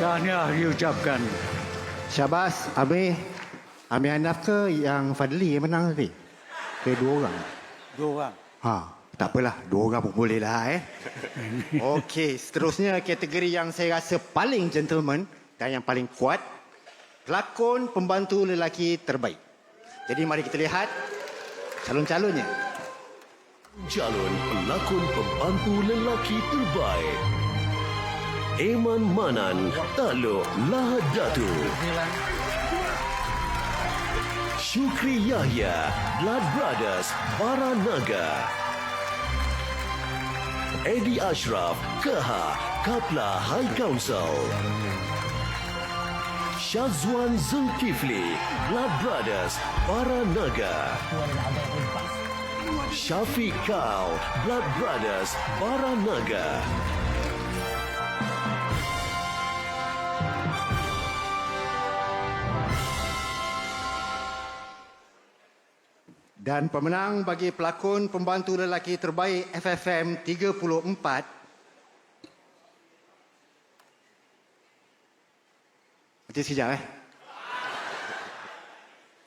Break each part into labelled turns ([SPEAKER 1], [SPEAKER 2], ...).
[SPEAKER 1] Tahniah diucapkan.
[SPEAKER 2] Syabas, Amir. Amir Hanaf ke yang Fadli yang menang tadi? Ke dua orang?
[SPEAKER 1] Dua orang.
[SPEAKER 2] Ha, tak apalah. Dua orang pun boleh lah eh. Okey, seterusnya kategori yang saya rasa paling gentleman dan yang paling kuat. Pelakon pembantu lelaki terbaik. Jadi mari kita lihat calon-calonnya.
[SPEAKER 3] Calon pelakon pembantu lelaki terbaik. Eman Manan, Taluk Lahadatu. Syukri Yahya, Blood Brothers, Baranaga. Eddie Ashraf, Keha, Kapla High Council. Syazwan Zulkifli, Blood Brothers, Baranaga. Syafiq Kau, Blood Brothers, Baranaga.
[SPEAKER 2] Dan pemenang bagi pelakon pembantu lelaki terbaik FFM 34 Nanti sekejap eh.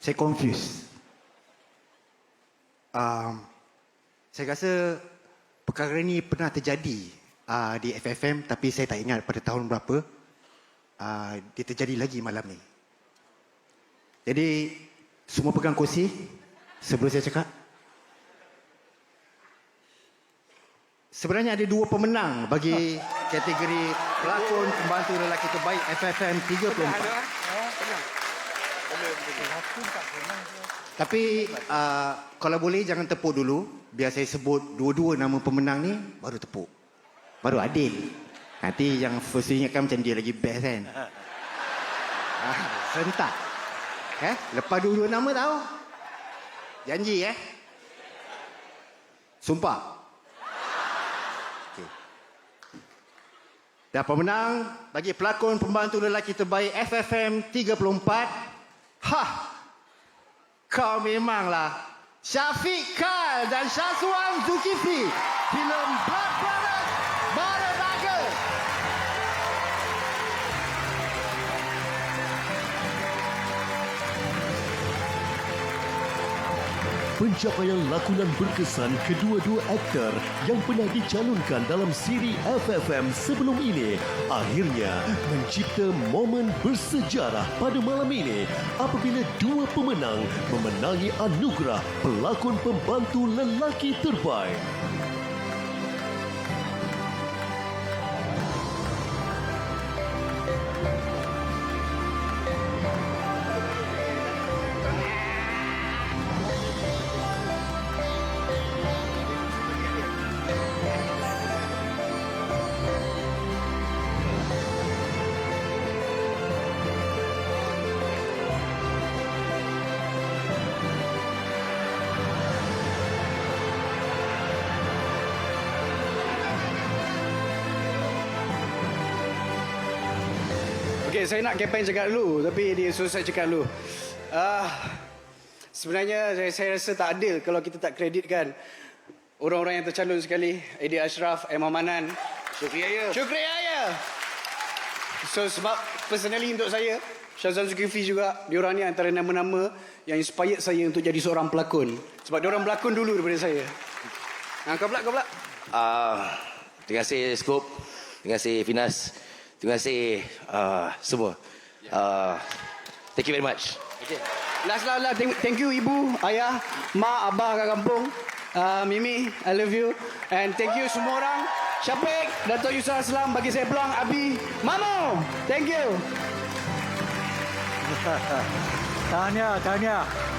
[SPEAKER 2] Saya confused. Um, saya rasa perkara ini pernah terjadi uh, di FFM tapi saya tak ingat pada tahun berapa. Uh, dia terjadi lagi malam ni. Jadi semua pegang kursi sebelum saya cakap. Sebenarnya ada dua pemenang bagi kategori pelakon pembantu lelaki terbaik FFM 34. Tapi uh, kalau boleh jangan tepuk dulu. Biar saya sebut dua-dua nama pemenang ni baru tepuk. Baru adil. Nanti yang first ingatkan macam dia lagi best kan. Ah, sentak. Eh, lepas dua-dua nama tahu? Janji eh? Sumpah. Okey. Dan pemenang bagi pelakon pembantu lelaki terbaik FFM 34. Hah. Kau memanglah Syafiq Kal dan Syazwan Zulkifli. Filem Blood
[SPEAKER 3] Pencapaian lakonan berkesan kedua-dua aktor yang pernah dicalonkan dalam siri FFM sebelum ini akhirnya mencipta momen bersejarah pada malam ini apabila dua pemenang memenangi anugerah pelakon pembantu lelaki terbaik.
[SPEAKER 4] Okey, saya nak kempen cakap dulu tapi dia suruh saya cakap dulu. Ah, sebenarnya saya, saya rasa tak adil kalau kita tak kreditkan orang-orang yang tercalon sekali. Eddie Ashraf, Emma Manan, Syukri Yahya. Syukri Yahya. So sebab personally untuk saya, Syazwan Zulkifli juga, diorang ni antara nama-nama yang inspired saya untuk jadi seorang pelakon. Sebab diorang berlakon dulu daripada saya. Ha, kau pula, kau pula.
[SPEAKER 5] Ah, terima kasih Scoop. Terima kasih Finas. Terima kasih uh, semua. Uh, thank you very much.
[SPEAKER 4] Okay. Last, last, last. Thank, thank you ibu, ayah, mak, abah kat kampung. Uh, Mimi, I love you. And thank you semua orang. Syafiq, Dato' Yusuf Aslam bagi saya peluang. Abi, Mamo, thank you.
[SPEAKER 1] Tahniah, tahniah.